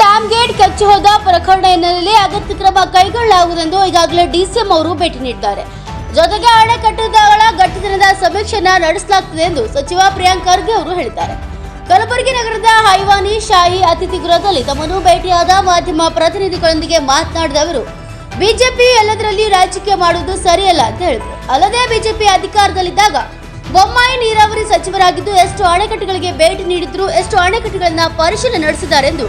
Dam gate ಕಚ್ಚಿ ಹೋದ ಪ್ರಕರಣ ಹಿನ್ನೆಲೆಯಲ್ಲಿ ಅಗತ್ಯ ಕ್ರಮ ಕೈಗೊಳ್ಳಲಾಗುವುದೆಂದು ಈಗಾಗಲೇ ಡಿಸಿಎಂ ಅವರು ಭೇಟಿ ನೀಡಿದ್ದಾರೆ. ಜೊತೆಗೆ ಅಣೆಕಟ್ಟುಗಳ ಗಟ್ಟಿತನದ ಸಮೀಕ್ಷೆಯನ್ನ ನಡೆಸಲಾಗುತ್ತಿದೆ ಎಂದು ಸಚಿವ ಪ್ರಿಯಾಂಕ್ ಖರ್ಗೆ ಅವರು ಹೇಳಿದ್ದಾರೆ. ಕಲಬುರಗಿ ನಗರದ ಹೈವಾನಿ ಶಾಹಿ ಅತಿಥಿ ಗೃಹದಲ್ಲಿ ತಮ್ಮನ್ನು ಭೇಟಿಯಾದ ಮಾಧ್ಯಮ ಪ್ರತಿನಿಧಿಗಳೊಂದಿಗೆ ಮಾತನಾಡಿದ ಅವರು, ಬಿಜೆಪಿ ಎಲ್ಲದರಲ್ಲಿ ರಾಜಕೀಯ ಮಾಡುವುದು ಸರಿಯಲ್ಲ ಅಂತ ಹೇಳಿದರು. ಅಲ್ಲದೆ ಬಿಜೆಪಿ ಅಧಿಕಾರದಲ್ಲಿದ್ದಾಗ ಬೊಮ್ಮಾಯಿ ನೀರಾವರಿ ಸಚಿವರಾಗಿದ್ದು ಎಷ್ಟು ಅಣೆಕಟ್ಟುಗಳಿಗೆ ಭೇಟಿ ನೀಡಿದ್ರು, ಎಷ್ಟು ಅಣೆಕಟ್ಟುಗಳನ್ನ ಪರಿಶೀಲನೆ ನಡೆಸಿದ್ದಾರೆ ಎಂದು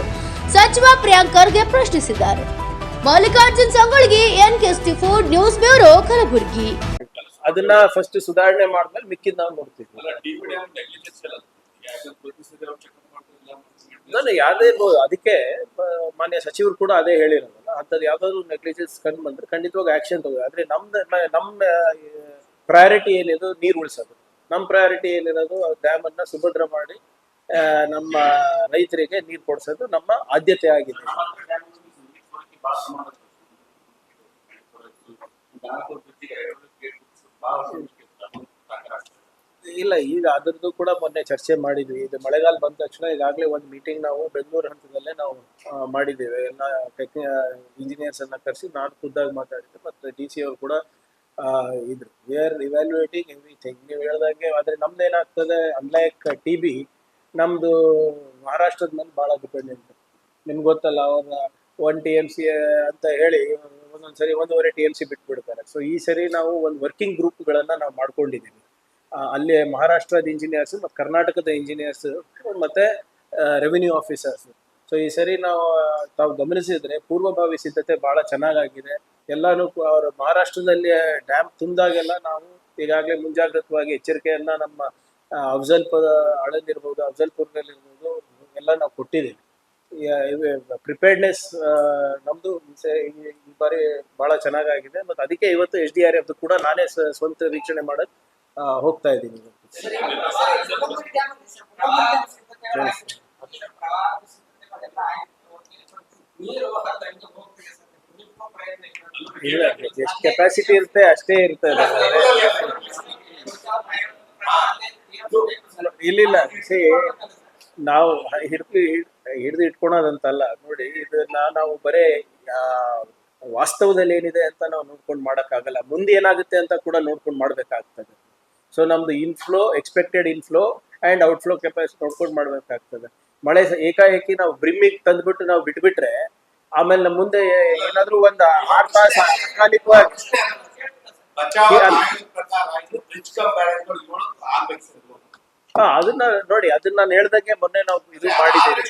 ಸಚಿವ ಪ್ರಿಯಾಂಕ್ ಖರ್ಗೆ ಪ್ರಶ್ನಿಸಿದ್ದಾರೆ. ಮಲ್ಲಿಕಾರ್ಜುನ್ ಸಂಗೊಳ್ಗಿ ಎನ್ ಕೆಸ್ಟಿ ಫುಡ್ ನ್ಯೂಸ್ ಬ್ಯೂರೋ ಕಲಬುರಗಿ. ಅದನ್ನ ಫಸ್ಟ್ ಸುಧಾರಣೆ ಮಾಡಿದ್ಮೇಲೆ ಮಿಕ್ಕಿದ್ ನಾವು ನೋಡ್ತೀವಿ. ಯಾವ್ದೇ ಇರ್ಬೋದು ಅದಕ್ಕೆ ಮಾನ್ಯ ಸಚಿವರು ಕೂಡ ಅದೇ ಹೇಳಿರೋದಲ್ಲ ಅಂಥದ್ದು ಯಾವ್ದಾದ್ರು ನೆಗ್ಲಿಜೆನ್ಸ್ ಕಂಡು ಬಂದ್ರೆ ಖಂಡಿತವಾಗಿ ಆಕ್ಷನ್ ತಗೋ ಆದ್ರೆ ನಮ್ದು ನಮ್ಮ ಪ್ರಯಾರಿಟಿ ಏನಿದೆ ನೀರು ಉಳಿಸೋದು. ನಮ್ಮ ಪ್ರಯಾರಿಟಿ ಏನಿರೋದು ಡ್ಯಾಮ್ ಅನ್ನ ಸುಭದ್ರ ಮಾಡಿ ನಮ್ಮ ರೈತರಿಗೆ ನೀರು ಕೊಡಿಸೋದು ನಮ್ಮ ಆದ್ಯತೆ ಆಗಿದೆ. ಇಲ್ಲ, ಈಗ ಅದರದ್ದು ಕೂಡ ಮೊನ್ನೆ ಚರ್ಚೆ ಮಾಡಿದ್ವಿ. ಇದು ಮಳೆಗಾಲ ಬಂದ ತಕ್ಷಣ ಈಗಾಗಲೇ ಒಂದು ಮೀಟಿಂಗ್ ನಾವು ಬೆಂಗಳೂರು ಹಂತದಲ್ಲೇ ನಾವು ಮಾಡಿದ್ದೇವೆ. ಎಲ್ಲ ಟೆಕ್ನಿ ಇಂಜಿನಿಯರ್ಸ್ ಅನ್ನ ಕರೆಸಿ ನಾನು ಖುದ್ದಾಗಿ ಮಾತಾಡಿದ್ದೆ ಮತ್ತೆ ಡಿ ಸಿ ಅವರು ಕೂಡ ಇದ್ರು. ವಿ ಆರ್ ಇವ್ಯಾಲ್ಯೂಯೇಟಿಂಗ್ ಎವ್ರಿಥಿಂಗ್ ನೀವು ಹೇಳ್ದಂಗೆ ಆದ್ರೆ ನಮ್ದು ಏನಾಗ್ತದೆ ಅನ್ಲೈಕ್ ಟಿ ಬಿ ನಮ್ದು ಮಹಾರಾಷ್ಟ್ರದ ಮೇಲೆ ಬಹಳ ಡಿಪೆಂಡೆಂಟ್ ನಿಮ್ಗೆ ಗೊತ್ತಲ್ಲ ಅವ್ರ ಒನ್ ಟಿ ಎಂ ಸಿ ಅಂತ ಹೇಳಿ ಒಂದೊಂದ್ಸರಿ ಒಂದೂವರೆ ಟಿ ಎಂ ಸಿ ಬಿಟ್ಬಿಡ್ತಾರೆ. ಸೊ ಈ ಸರಿ ನಾವು ಒಂದು ವರ್ಕಿಂಗ್ ಗ್ರೂಪ್ಗಳನ್ನ ನಾವು ಮಾಡ್ಕೊಂಡಿದ್ದೀವಿ ಅಲ್ಲಿ ಮಹಾರಾಷ್ಟ್ರದ ಇಂಜಿನಿಯರ್ಸ್ ಮತ್ತು ಕರ್ನಾಟಕದ ಇಂಜಿನಿಯರ್ಸ್ ಮತ್ತೆ ರೆವಿನ್ಯೂ ಆಫೀಸರ್ಸ್ ಸೊ ಈ ಸರಿ ನಾವು ತಾವು ಗಮನಿಸಿದರೆ ಪೂರ್ವಭಾವಿ ಸಿದ್ಧತೆ ಭಾಳ ಚೆನ್ನಾಗಾಗಿದೆ. ಎಲ್ಲಾನು ಅವರು ಮಹಾರಾಷ್ಟ್ರದಲ್ಲಿ ಡ್ಯಾಮ್ ತುಂಬಿದಾಗೆಲ್ಲ ನಾವು ಈಗಾಗಲೇ ಮುಂಜಾಗ್ರತವಾಗಿ ಎಚ್ಚರಿಕೆಯನ್ನು ನಮ್ಮ ಆ, ಹಳದಿರ್ಬೋದು ಆಳಂದಿರ್ಬೋದು ಅಫ್ಜಲ್ಪುರ್ನಲ್ಲಿರ್ಬೋದು ಎಲ್ಲ ನಾವು ಕೊಟ್ಟಿದ್ದೀವಿ ಪ್ರಿಪೇರ್ಡ್ನೆಸ್ ನಮ್ದು ಈ ಬಾರಿ ಬಹಳ ಚೆನ್ನಾಗಾಗಿದೆ ಮತ್ತು ಅದಕ್ಕೆ ಇವತ್ತು ಎಚ್ ಡಿ ಆರ್ ಎಫ್ ಕೂಡ ನಾನೇ ಸ್ವಂತ ವೀಕ್ಷಣೆ ಮಾಡಕ್ ಆ, ಹೋಗ್ತಾ ಇದ್ದೀನಿ. ಇಲ್ಲ ಎಷ್ಟು ಕೆಪಾಸಿಟಿ ಇರುತ್ತೆ ಅಷ್ಟೇ ಇರ್ತದೆ ಇಲ್ಲಿಲ್ಲ. ಸಿ ನಾವು ಹಿಡ್ದು ಹಿಡಿದು ಇಟ್ಕೊಳೋದಂತಲ್ಲ. ನೋಡಿ ಇದನ್ನ ನಾವು ಬರೇ ವಾಸ್ತವದಲ್ಲಿ ಏನಿದೆ ಅಂತ ನಾವು ನೋಡ್ಕೊಂಡು ಮಾಡೋಕ್ಕಾಗಲ್ಲ. ಮುಂದೆ ಏನಾಗುತ್ತೆ ಅಂತ ಕೂಡ ನೋಡ್ಕೊಂಡು ಮಾಡಬೇಕಾಗ್ತದೆ. ಸೊ ನಮ್ದು inflow expected inflow and outflow capacity ನೋಡ್ಕೊಂಡು ಮಾಡಬೇಕಾಗ್ತದೆ. ಮಳೆ ಏಕಾಏಕಿ ನಾವು ಬ್ರಿಮ್ಮಿಗೆ ತಂದ್ಬಿಟ್ಟು ನಾವು ಬಿಟ್ಬಿಟ್ರೆ ಆಮೇಲೆ ನಮ್ಮ ಮುಂದೆ ಏನಾದರೂ ಒಂದು ಆರು ತಾಸು ಅಕಾಲಿಕವಾಗಿ ಹಾ ಅದನ್ನ ನೋಡಿ ಅದನ್ನ ನಾನು ಹೇಳ್ದಂಗೆ ಮೊನ್ನೆ ನಾವು ಇದು ಮಾಡಿದ್ದೇವೆ.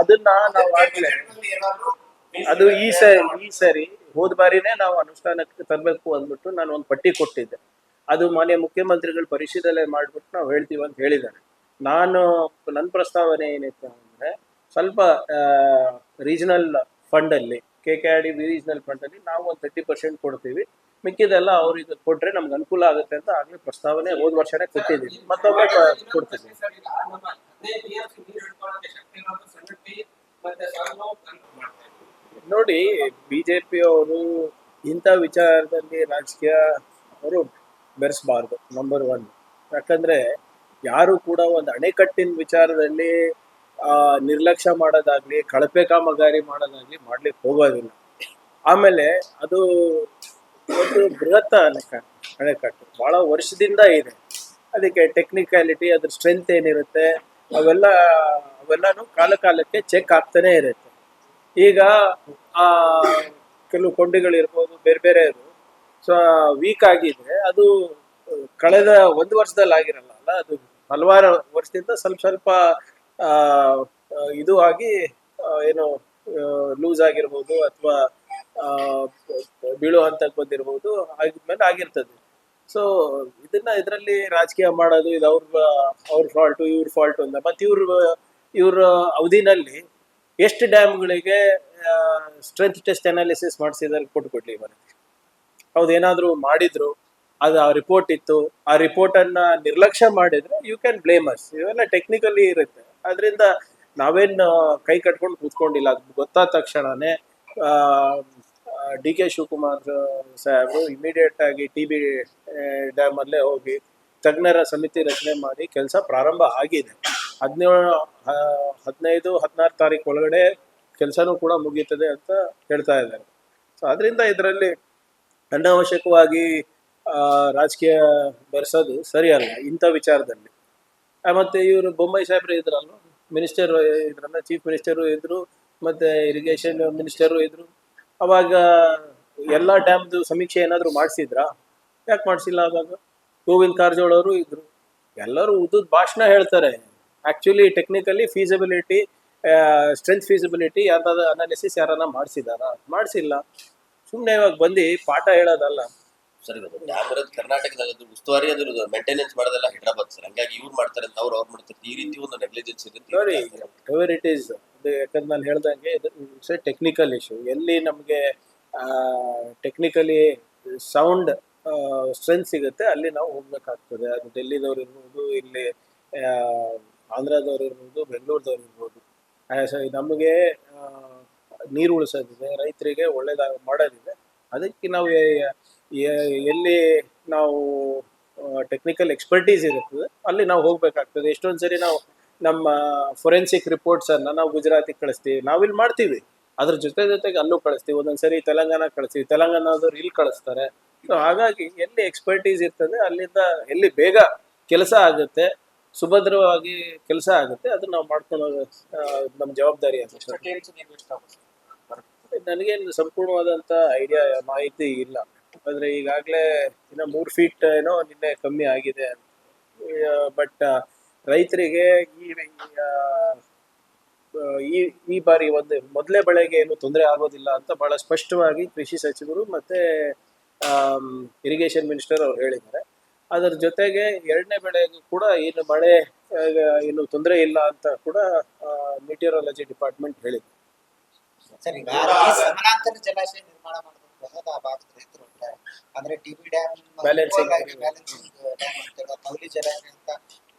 ಅದನ್ನ ನಾವು ಅದು ಈ ಸರಿ ಈ ಸರಿ ಹೋದ ಬಾರಿನೇ ನಾವು ಅನುಷ್ಠಾನಕ್ಕೆ ತರಬೇಕು ಅಂದ್ಬಿಟ್ಟು ನಾನು ಒಂದು ಪಟ್ಟಿ ಕೊಟ್ಟಿದ್ದೆ. ಅದು ಮಾನ್ಯ ಮುಖ್ಯಮಂತ್ರಿಗಳು ಪರಿಶೀಲನೆ ಮಾಡ್ಬಿಟ್ಟು ನಾವು ಹೇಳ್ತೀವಿ ಅಂತ ಹೇಳಿದ್ದಾರೆ. ನಾನು ನನ್ನ ಪ್ರಸ್ತಾವನೆ ಏನಿತ್ತು ಅಂದ್ರೆ ಸ್ವಲ್ಪ ರೀಜನಲ್ ಫಂಡ್ ಅಲ್ಲಿ K K R D regional fund ಅಲ್ಲಿ ನಾವು ಒಂದು ತರ್ಟಿ ಪರ್ಸೆಂಟ್ ಕೊಡ್ತೀವಿ. ಮಿಕ್ಕಿದೆಲ್ಲ ಅವ್ರಿಗೆ ಕೊಟ್ರೆ ನಮ್ಗೆ ಅನುಕೂಲ ಆಗುತ್ತೆ ಅಂತ ಆಗ್ಲೇ ಪ್ರಸ್ತಾವನೆ ಹೋದ ವರ್ಷನೇ ಕೊಟ್ಟಿದ್ದೀವಿ. ಮತ್ತೊಮ್ಮೆ ಕ- ಕೊಡ್ತೀವಿ. ನೋಡಿ ಬಿಜೆಪಿ ಅವರು ಇಂಥ ವಿಚಾರದಲ್ಲಿ ರಾಜಕೀಯ ಅವರು ಬೆರೆಸಬಾರ್ದು ನಂಬರ್ ಒನ್ ಯಾಕಂದ್ರೆ ಯಾರು ಕೂಡ ಒಂದು ಅಣೆಕಟ್ಟಿನ ವಿಚಾರದಲ್ಲಿ ನಿರ್ಲಕ್ಷ್ಯ ಮಾಡೋದಾಗ್ಲಿ, ಕಳಪೆ ಕಾಮಗಾರಿ ಮಾಡೋದಾಗ್ಲಿ ಮಾಡ್ಲಿಕ್ಕೆ ಹೋಗೋದಿಲ್ಲ. ಆಮೇಲೆ ಅದು ಒಂದು ಬೃಹತ್ ಅಣೆಕಟ್ಟು ಅಣೆಕಟ್ಟು. ಬಹಳ ವರ್ಷದಿಂದ ಇದೆ. ಅದಕ್ಕೆ ಟೆಕ್ನಿಕ್ಯಾಲಿಟಿ ಅದ್ರ ಸ್ಟ್ರೆಂತ್ ಏನಿರುತ್ತೆ, ಅವೆಲ್ಲ ಅವೆಲ್ಲಾನು ಕಾಲ ಕಾಲಕ್ಕೆ ಚೆಕ್ ಆಗ್ತಾನೆ ಇರುತ್ತೆ. ಈಗ ಆ ಕೆಲವು ಕೊಂಡಿಗಳಿರ್ಬೋದು, ಬೇರೆ ಬೇರೆ ಸೊ ವೀಕ್ ಆಗಿದ್ರೆ ಅದು ಕಳೆದ ಒಂದು ವರ್ಷದಲ್ಲಿ ಆಗಿರಲ್ಲ ಅಲ್ಲ, ಅದು ಹಲವಾರು ವರ್ಷದಿಂದ ಸ್ವಲ್ಪ ಸ್ವಲ್ಪ ಇದು ಆಗಿ ಏನು ಲೂಸ್ ಆಗಿರ್ಬೋದು ಅಥವಾ ಬೀಳೋ ಹಂತಕ್ಕೆ ಬಂದಿರ್ಬೋದು. ಆಗಿದ್ಮೇಲೆ ಆಗಿರ್ತದೆ. ಸೊ ಇದನ್ನ ಇದರಲ್ಲಿ ರಾಜಕೀಯ ಮಾಡೋದು, ಇದು ಅವ್ರ ಅವ್ರ ಫಾಲ್ಟ್ ಇವ್ರ ಫಾಲ್ಟ್ ಅಂತ. ಮತ್ತೆ ಇವ್ರ ಇವ್ರ ಅವಧಿನಲ್ಲಿ ಎಷ್ಟು ಡ್ಯಾಮ್ಗಳಿಗೆ ಸ್ಟ್ರೆಂತ್ ಟೆಸ್ಟ್ ಅನಾಲಿಸಿಸ್ ಮಾಡಿಸಿದಾರೆ ಕೊಟ್ಟು ಕೊಡ್ಲಿ ಮನೆ. ಏನಾದ್ರು ಮಾಡಿದ್ರು, ಅದು ಆ ರಿಪೋರ್ಟ್ ಇತ್ತು. ಆ ರಿಪೋರ್ಟ್ ಅನ್ನ ನಿರ್ಲಕ್ಷ್ಯ ಮಾಡಿದ್ರೆ ಯು ಕ್ಯಾನ್ ಬ್ಲೇಮ್ ಅಸ್ ಇವೆಲ್ಲ ಟೆಕ್ನಿಕಲಿ ಇರುತ್ತೆ. ಅದರಿಂದ ನಾವೇನ್ ಕೈ ಕಟ್ಕೊಂಡು ಕೂತ್ಕೊಂಡಿಲ್ಲ. ಅದು ಗೊತ್ತಾದ ತಕ್ಷಣನೇ ಡಿ ಕೆ ಶಿವಕುಮಾರ್ ಸಾಹೇಬರು ಇಮಿಡಿಯೇಟ್ ಆಗಿ ಟಿ ಬಿ ಡ್ಯಾಮ್ ಹೋಗಿ ತಜ್ಞರ ಸಮಿತಿ ರಚನೆ ಮಾಡಿ ಕೆಲಸ ಪ್ರಾರಂಭ ಆಗಿದೆ. ಹದಿನೇಳು ಹದಿನೈದು, ಹದಿನಾರು ತಾರೀಕು ಒಳಗಡೆ ಕೆಲಸನೂ ಕೂಡ ಮುಗೀತದೆ ಅಂತ ಹೇಳ್ತಾ ಇದ್ದಾರೆ. ಸೊ ಅದರಿಂದ ಇದರಲ್ಲಿ ಅನಾವಶ್ಯಕವಾಗಿ ರಾಜಕೀಯ ಬೆರೆಸೋದು ಸರಿಯಲ್ಲ ಇಂಥ ವಿಚಾರದಲ್ಲಿ. ಮತ್ತು ಇವರು ಬೊಂಬೈ ಸಾಹೇಬ್ರು ಇದ್ರಲ್ಲ ಮಿನಿಸ್ಟರ್ ಇದ್ರಲ್ಲ ಚೀಫ್ ಮಿನಿಸ್ಟರು ಇದ್ರು, ಮತ್ತೆ ಇರಿಗೇಷನ್ ಮಿನಿಸ್ಟರು ಇದ್ರು ಅವಾಗ ಎಲ್ಲ ಡ್ಯಾಮ್ದು ಸಮೀಕ್ಷೆ ಏನಾದರೂ ಮಾಡಿಸಿದ್ರಾ? ಯಾಕೆ ಮಾಡಿಸಿಲ್ಲ ಅವಾಗ? ಗೋವಿಂದ್ ಕಾರಜೋಳ ಅವರು ಇದ್ರು. ಎಲ್ಲರೂ ಉದ್ದದ ಭಾಷಣ ಹೇಳ್ತಾರೆ. Actually technically feasibility strength feasibility ಯಾರ್ದಾದ್ರು analysis ಯಾರನ್ನ ಮಾಡಿಸಿದಾರ? ಮಾಡಿಸಿಲ್ಲ. ಸುಮ್ಮನೆ ಇವಾಗ ಬಂದು ಪಾಠ ಹೇಳೋದಲ್ಲ. ಸರ್ ಡ್ಯಾಮ್ ಇರೋದು ಕರ್ನಾಟಕದಲ್ಲಿ ಅದು ಉಸ್ತುವಾರಿ ಅದ್ರ ಮೇಂಟೆನೆನ್ಸ್ ಮಾಡೋದಲ್ಲ ಹೈದ್ರಾಬಾದ್ ಸರ್. ಹಂಗಾಗಿ ಇವ್ರು ಮಾಡ್ತಾರೆ ಅಂತ ಅವ್ರು ಅವ್ರು ಮಾಡ್ತಾರೆ. ಈ ರೀತಿ ಒಂದು ನೆಗ್ಲಿಜೆನ್ಸ್ ಇದೆ ಇಟ್ ಈಸ್ ಯಾಕಂದ್ರೆ ನಾನು ಹೇಳ್ದಂಗೆ ಇಟ್ಸ್ ಎ ಟೆಕ್ನಿಕಲ್ ಇಶ್ಯೂ. ಎಲ್ಲಿ ನಮಗೆ ಟೆಕ್ನಿಕಲಿ ಸೌಂಡ್ ಸ್ಟ್ರೆಂತ್ ಸಿಗುತ್ತೆ, ಅಲ್ಲಿ ನಾವು ಹೋಗ್ಬೇಕಾಗ್ತದೆ. ಅದು ಡೆಲ್ಲಿದವ್ರು ಇರ್ಬೋದು, ಇಲ್ಲಿ ಆಂಧ್ರದವ್ರು ಇರ್ಬೋದು, ಬೆಂಗಳೂರದವ್ರು ಇರ್ಬೋದು. ನಮಗೆ ನೀರು ಉಳಿಸೋದಿದೆ, ರೈತರಿಗೆ ಒಳ್ಳೇದಾಗ, ಮಾಡೋದಿದೆ. ಅದಕ್ಕೆ ನಾವು ಎಲ್ಲಿ ನಾವು ಟೆಕ್ನಿಕಲ್ ಎಕ್ಸ್ಪರ್ಟೀಸ್ ಇರುತ್ತದೆ, ಅಲ್ಲಿ ನಾವು ಹೋಗ್ಬೇಕಾಗ್ತದೆ. ಎಷ್ಟೊಂದು ಸರಿ ನಾವು ನಮ್ಮ ಫೊರೆನ್ಸಿಕ್ ರಿಪೋರ್ಟ್ಸ್ ಅನ್ನ ನಾವು ಗುಜರಾತಿಗೆ ಕಳಿಸ್ತೀವಿ. ನಾವಿಲ್ಲಿ ಮಾಡ್ತೀವಿ. ಅದ್ರ ಜೊತೆ ಜೊತೆಗೆ ಅಲ್ಲೂ ಕಳಿಸ್ತೀವಿ. ಒಂದೊಂದ್ಸರಿ ತೆಲಂಗಾಣ ಕಳಿಸ್ತೀವಿ. ತೆಲಂಗಾಣದವ್ರು ಇಲ್ಲಿ ಕಳಿಸ್ತಾರೆ. ಸೊ ಹಾಗಾಗಿ ಎಲ್ಲಿ ಎಕ್ಸ್ಪರ್ಟೀಸ್ ಇರ್ತದೆ ಅಲ್ಲಿಂದ ಎಲ್ಲಿ ಬೇಗ ಕೆಲಸ ಆಗುತ್ತೆ ಸುಭದ್ರವಾಗಿ ಕೆಲಸ ಆಗುತ್ತೆ ಅದನ್ನ ನಾವು ಮಾಡ್ಕೊಂಡು ಹೋಗೋ ನಮ್ಮ ಜವಾಬ್ದಾರಿ ಅಂತ ನನಗೇನು ಸಂಪೂರ್ಣವಾದಂತ ಐಡಿಯಾ ಮಾಹಿತಿ ಇಲ್ಲ. ಅಂದ್ರೆ ಈಗಾಗಲೇ ಇನ್ನ ಮೂರ್ ಫೀಟ್ ಏನೋ ನಿನ್ನೆ ಕಮ್ಮಿ ಆಗಿದೆ ಬಟ್ ರೈತರಿಗೆ ಈ ಈ ಈ ಬಾರಿ ಒಂದು ಮೊದಲೇ ಬೆಳೆಗೆ ಏನು ತೊಂದರೆ ಆಗೋದಿಲ್ಲ ಅಂತ ಬಹಳ ಸ್ಪಷ್ಟವಾಗಿ ಕೃಷಿ ಸಚಿವರು ಮತ್ತೆ ಇರಿಗೇಷನ್ ಮಿನಿಸ್ಟರ್ ಅವ್ರು ಹೇಳಿದ್ದಾರೆ ಅದರ ಜೊತೆಗೆ ಎರಡನೇ ಬೆಳೆಗೂ ಕೂಡ ಏನು ಮಳೆ ಏನು ತೊಂದರೆ ಇಲ್ಲ ಅಂತ ಕೂಡ ಮೆಟೀರಿಯಾಲಜಿ ಡಿಪಾರ್ಟ್ಮೆಂಟ್ ಹೇಳಿದೆ ಸಮಾನಾಂತರ ಜಲಾಶಯ ನಿರ್ಮಾಣ ಅಂದ್ರೆ ಟಿಬಿ ಡ್ಯಾಮ್. ಬ್ಯಾಲೆನ್ಸಿಂಗ್ ಕೌಲಿ ಜಲಾಶಯ ಅಂತ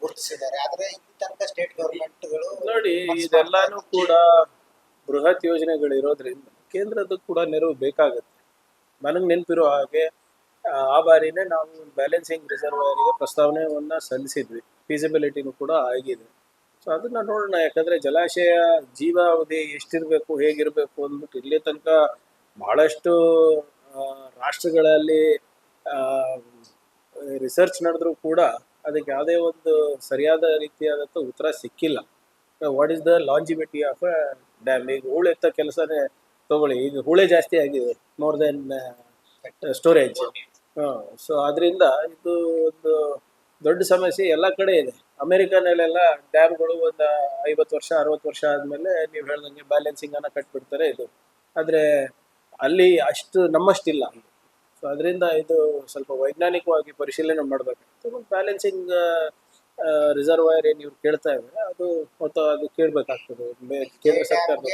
ಗುರುತಿಸಿದ್ದಾರೆ. ಆದ್ರೆ ಈ ತನಕ ಸ್ಟೇಟ್ ಗವರ್ಮೆಂಟ್ಗಳು ನೋಡಿ ಇದೆಲ್ಲಾನು ಕೂಡ ಬೃಹತ್ ಯೋಜನೆಗಳು ಇರೋದ್ರಿಂದ ಕೇಂದ್ರದ ಕೂಡ ನೆರವು ಬೇಕಾಗುತ್ತೆ. ನನಗೆ ನೆನಪಿರೋ ಹಾಗೆ ಆ, ಬಾರಿನೇ ನಾವು ಬ್ಯಾಲೆನ್ಸಿಂಗ್ ರಿಸರ್ವರಿಗೆ ಪ್ರಸ್ತಾವನೆಯನ್ನ ಸಲ್ಲಿಸಿದ್ವಿ. ಫೀಸಿಬಿಲಿಟಿನೂ ಕೂಡ ಆಗಿದೆ. ಸೊ ಅದನ್ನ ನೋಡೋಣ. ಯಾಕಂದ್ರೆ ಜಲಾಶಯ ಜೀವಾವಧಿ ಎಷ್ಟಿರಬೇಕು ಹೇಗಿರಬೇಕು ಅಂದ್ಬಿಟ್ಟು ಇಲ್ಲಿ ತನಕ ಬಹಳಷ್ಟು ರಾಷ್ಟ್ರಗಳಲ್ಲಿ ರಿಸರ್ಚ್ ನಡೆದ್ರೂ ಕೂಡ ಅದಕ್ಕೆ ಯಾವುದೇ ಒಂದು ಸರಿಯಾದ ರೀತಿಯಾದಂಥ ಉತ್ತರ ಸಿಕ್ಕಿಲ್ಲ. What is the longevity of a dam ಈಗ ಹೂಳೆತ್ತ ಕೆಲಸನೇ ತಗೊಳ್ಳಿ. ಈಗ ಹೂಳೆ ಜಾಸ್ತಿ ಆಗಿದೆ ಮೋರ್ ದೆನ್ ಸ್ಟೋರೇಜ್ ಸೊ ಅದರಿಂದ ಇದು ಒಂದು ದೊಡ್ಡ ಸಮಸ್ಯೆ ಎಲ್ಲ ಕಡೆ ಇದೆ. ಅಮೆರಿಕನಲ್ಲೆಲ್ಲ ಡ್ಯಾಮ್ಗಳು ಒಂದು ಐವತ್ತು ವರ್ಷ ಅರವತ್ತು ವರ್ಷ ಆದಮೇಲೆ ನೀವು ಹೇಳ್ದಂಗೆ ಬ್ಯಾಲೆನ್ಸಿಂಗ್ ಅನ್ನ ಕಟ್ಬಿಡ್ತಾರೆ ಇದು. ಆದರೆ ಅಲ್ಲಿ ಅಷ್ಟು ನಮ್ಮಷ್ಟಿಲ್ಲ. ಸೊ ಅದರಿಂದ ಇದು ಸ್ವಲ್ಪ ವೈಜ್ಞಾನಿಕವಾಗಿ ಪರಿಶೀಲನೆ ಮಾಡಬೇಕಾಗ್ತದೆ ಬ್ಯಾಲೆನ್ಸಿಂಗ್ ರಿಸರ್ವಾಯರ್ ಏನು ಇವ್ರು ಕೇಳ್ತಾ ಇದ್ದಾರೆ ಅದು ಮತ್ತು ಅದು ಕೇಳಬೇಕಾಗ್ತದೆ. ಕೇಂದ್ರ ಸರ್ಕಾರದ